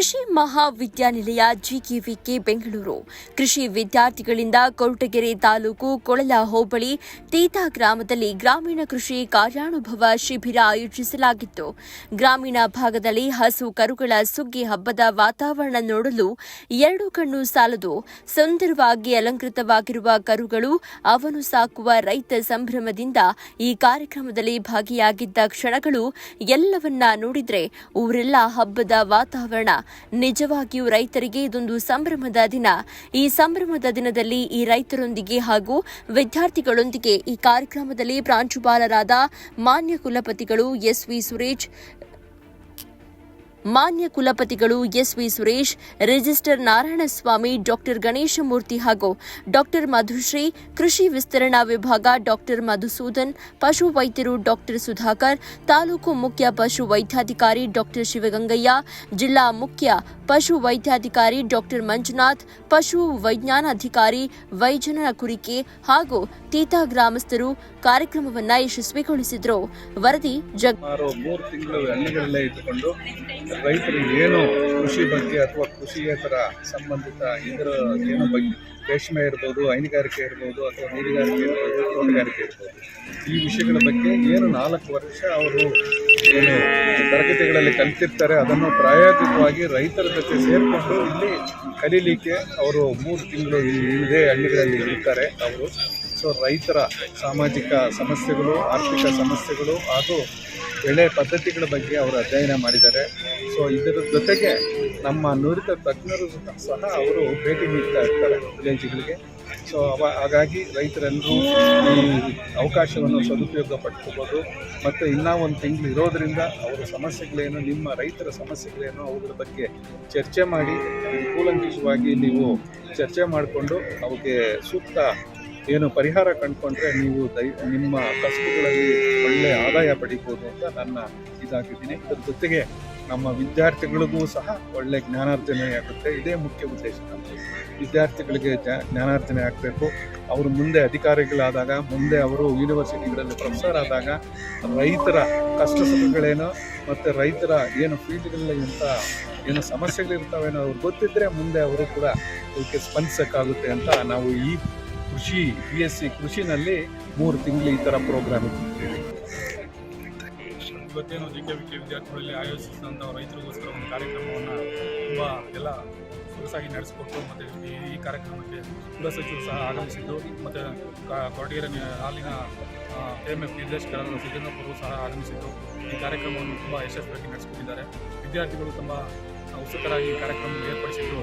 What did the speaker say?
ಕೃಷಿ ಮಹಾವಿದ್ಯಾನಿಲಯ ಜಿಕೆವಿಕೆ ಬೆಂಗಳೂರು. ಕೃಷಿ ವಿದ್ಯಾರ್ಥಿಗಳಿಂದ ಕೊರಟಗೆರೆ ತಾಲೂಕು ಕೊಳಲ ಹೋಬಳಿ ತೀತಾ ಗ್ರಾಮದಲ್ಲಿ ಗ್ರಾಮೀಣ ಕೃಷಿ ಕಾರ್ಯಾನುಭವ ಶಿಬಿರ ಆಯೋಜಿಸಲಾಗಿತ್ತು. ಗ್ರಾಮೀಣ ಭಾಗದಲ್ಲಿ ಹಸು ಕರುಗಳ ಸುಗ್ಗಿ ಹಬ್ಬದ ವಾತಾವರಣ ನೋಡಲು ಎರಡು ಕಣ್ಣು ಸಾಲದು. ಸುಂದರವಾಗಿ ಅಲಂಕೃತವಾಗಿರುವ ಕರುಗಳು ಅವನು ಸಾಕುವ ರೈತ ಸಂಭ್ರಮದಿಂದ ಈ ಕಾರ್ಯಕ್ರಮದಲ್ಲಿ ಭಾಗಿಯಾಗಿದ್ದ ಕ್ಷಣಗಳು ಎಲ್ಲವನ್ನ ನೋಡಿದ್ರೆ ಊರೆಲ್ಲ ಹಬ್ಬದ ವಾತಾವರಣ ನಿಜವಾಗಿಯೂ ರೈತರಿಗೆ ಇದೊಂದು ಸಂಭ್ರಮದ ದಿನ. ಈ ಸಂಭ್ರಮದ ದಿನದಲ್ಲಿ ಈ ರೈತರೊಂದಿಗೆ ಹಾಗೂ ವಿದ್ಯಾರ್ಥಿಗಳೊಂದಿಗೆ ಈ ಕಾರ್ಯಕ್ರಮದಲ್ಲಿ ಪ್ರಾಂಶುಪಾಲರಾದ ಮಾನ್ಯ ಕುಲಪತಿಗಳು ಎಸ್ ವಿ ಸುರೇಶ್ ಮಾನ್ಯ ಕುಲಪತಿಗಳು S V Suresh, register Narayanaswamy, doctor Ganeshamurthy ಹಾಗೂ ಡಾಕ್ಟರ್ ಮಧುಶ್ರೀ, ಕೃಷಿ ವಿಸ್ತರಣಾ ವಿಭಾಗ ಡಾಕ್ಟರ್ ಮಧುಸೂದನ್, ಪಶು ವೈದ್ಯರು ಡಾಕ್ಟರ್ ಸುಧಾಕರ್, ತಾಲೂಕು ಮುಖ್ಯ ಪಶು ವೈದ್ಯಾಧಿಕಾರಿ ಡಾಕ್ಟರ್ ಶಿವಗಂಗಯ್ಯ, ಜಿಲ್ಲಾ ಮುಖ್ಯ ಪಶು ವೈದ್ಯಾಧಿಕಾರಿ ಡಾಕ್ಟರ್ ಮಂಜುನಾಥ್, ಪಶು ವೈಜ್ಞಾನಾಧಿಕಾರಿ ವೈಜನ ಕುರಿಕೆ ಹಾಗೂ ತೀತಾ ಗ್ರಾಮಸ್ಥರು ಕಾರ್ಯಕ್ರಮವನ್ನ ಯಶಸ್ವಿಗೊಳಿಸಿದ್ರು. ವರದಿ ಜಗ್ ಮೂರು ತಿಂಗಳು ಹಳ್ಳಿಗಳಲ್ಲೇ ಇಟ್ಟುಕೊಂಡು ರೈತರಿಗೆ ಏನು ಕೃಷಿ ಬಗ್ಗೆ ಅಥವಾ ಕೃಷಿಯೇತರ ಸಂಬಂಧಿತ ಇದರ ಏನು ಬಗ್ಗೆ ರೇಷ್ಮೆ ಇರ್ಬೋದು, ಹೈನುಗಾರಿಕೆ ಇರ್ಬೋದು ಅಥವಾ ನೀರುಗಾರಿಕೆ ಇರ್ಬೋದು, ತೋಟಗಾರಿಕೆ ಇರ್ಬೋದು, ಈ ವಿಷಯಗಳ ಬಗ್ಗೆ ಏನು ನಾಲ್ಕು ವರ್ಷ ಅವರು ಏನು ತರಗತಿಗಳಲ್ಲಿ ಕಲಿತಿರ್ತಾರೆ, ಅದನ್ನು ಪ್ರಾಯೋಗಿಕವಾಗಿ ರೈತರ ಜೊತೆ ಸೇರಿಕೊಂಡು ಇಲ್ಲಿ ಕಲೀಲಿಕ್ಕೆ ಅವರು ಮೂರು ತಿಂಗಳು ಇಲ್ಲದೆ ಹಳ್ಳಿಗಳಲ್ಲಿ ಇರ್ತಾರೆ ಅವರು. ಸೊ ರೈತರ ಸಾಮಾಜಿಕ ಸಮಸ್ಯೆಗಳು, ಆರ್ಥಿಕ ಸಮಸ್ಯೆಗಳು ಹಾಗೂ ಬೆಳೆ ಪದ್ಧತಿಗಳ ಬಗ್ಗೆ ಅವರು ಅಧ್ಯಯನ ಮಾಡಿದ್ದಾರೆ. ಸೊ ಇದರ ಜೊತೆಗೆ ನಮ್ಮ ನುರಿತ ತಜ್ಞರು ಸಹ ಅವರು ಭೇಟಿ ನೀಡ್ತಾ ಇರ್ತಾರೆ ವಿಲೇಜ್ಗಳಿಗೆ. ಸೊ ಅವ, ಹಾಗಾಗಿ ರೈತರೆಲ್ಲರೂ ಈ ಅವಕಾಶವನ್ನು ಸದುಪಯೋಗ ಪಡ್ಕೋಬೋದು ಮತ್ತು ಇನ್ನೂ ಒಂದು ತಿಂಗಳು ಇರೋದರಿಂದ ಅವರ ಸಮಸ್ಯೆಗಳೇನು, ನಿಮ್ಮ ರೈತರ ಸಮಸ್ಯೆಗಳೇನು ಅವುಗಳ ಬಗ್ಗೆ ಚರ್ಚೆ ಮಾಡಿ ಕೂಲಂಕಷವಾಗಿ ನೀವು ಚರ್ಚೆ ಮಾಡಿಕೊಂಡು ಅವಕ್ಕೆ ಸೂಕ್ತ ಏನು ಪರಿಹಾರ ಕಂಡುಕೊಂಡ್ರೆ ನೀವು ದೈ, ನಿಮ್ಮ ಕಸುಬುಗಳಲ್ಲಿ ಒಳ್ಳೆಯ ಆದಾಯ ಪಡಿಬೋದು ಅಂತ ನನ್ನ ಇದಾಗಿದ್ದೀನಿ. ಇದರ ಜೊತೆಗೆ ನಮ್ಮ ವಿದ್ಯಾರ್ಥಿಗಳಿಗೂ ಸಹ ಒಳ್ಳೆ ಜ್ಞಾನಾರ್ಜನೆ ಆಗುತ್ತೆ. ಇದೇ ಮುಖ್ಯ ಉದ್ದೇಶ ನಮ್ಮದು ವಿದ್ಯಾರ್ಥಿಗಳಿಗೆ ಜ್ಞಾನಾರ್ಜನೆ ಆಗಬೇಕು. ಅವರು ಮುಂದೆ ಅಧಿಕಾರಿಗಳಾದಾಗ, ಮುಂದೆ ಅವರು ಯೂನಿವರ್ಸಿಟಿಗಳಲ್ಲಿ ಪ್ರೊಫೆಸರ್ ಆದಾಗ ರೈತರ ಕಷ್ಟ ಸುಖಗಳೇನು ಮತ್ತು ರೈತರ ಏನು ಫೀಲ್ಡ್ಗಳಲ್ಲಿ ಇಂಥ ಏನು ಸಮಸ್ಯೆಗಳಿರ್ತಾವೇನೋ ಅವ್ರಿಗೆ ಗೊತ್ತಿದ್ದರೆ ಮುಂದೆ ಅವರು ಕೂಡ ಇದಕ್ಕೆ ಸ್ಪಂದಿಸೋಕ್ಕಾಗುತ್ತೆ ಅಂತ ನಾವು ಈ ಕೃಷಿ ಬಿ ಎಸ್ ಸಿ ಕೃಷಿನಲ್ಲಿ ಮೂರು ತಿಂಗಳು ಈ ಥರ ಪ್ರೋಗ್ರಾಮ್ ಇತ್ತು. ಇವತ್ತೇನು ಜಿ ಕೆ ವಿ ಕೆ ವಿದ್ಯಾರ್ಥಿಗಳಲ್ಲಿ ಆಯೋಜಿಸಿದಂಥ ರೈತರಿಗೋಸ್ಕರ ಒಂದು ಕಾರ್ಯಕ್ರಮವನ್ನು ತುಂಬ ಎಲ್ಲ ಸೊಗಸಾಗಿ ನಡೆಸಿಕೊಟ್ಟು ಮತ್ತು ಈ ಕಾರ್ಯಕ್ರಮಕ್ಕೆ ಗೃಹ ಸಚಿವರು ಸಹ ಆಗಮಿಸಿದ್ದು, ಮತ್ತು ಕೊರಟಗೆರೆ ಅಲ್ಲಿನ ಎಂ ಎಫ್ ನಿರ್ದೇಶಕರಾದ ಸಿದ್ದಣ್ಣಪ್ಪರು ಸಹ ಆಗಮಿಸಿದ್ದು, ಈ ಕಾರ್ಯಕ್ರಮವನ್ನು ತುಂಬ ಯಶಸ್ವಿಯಾಗಿ ನಡೆಸಿಕೊಟ್ಟಿದ್ದಾರೆ. ವಿದ್ಯಾರ್ಥಿಗಳು ತುಂಬ ಉತ್ಸುಕರಾಗಿ ಈ ಕಾರ್ಯಕ್ರಮವನ್ನು ಏರ್ಪಡಿಸಿದ್ದು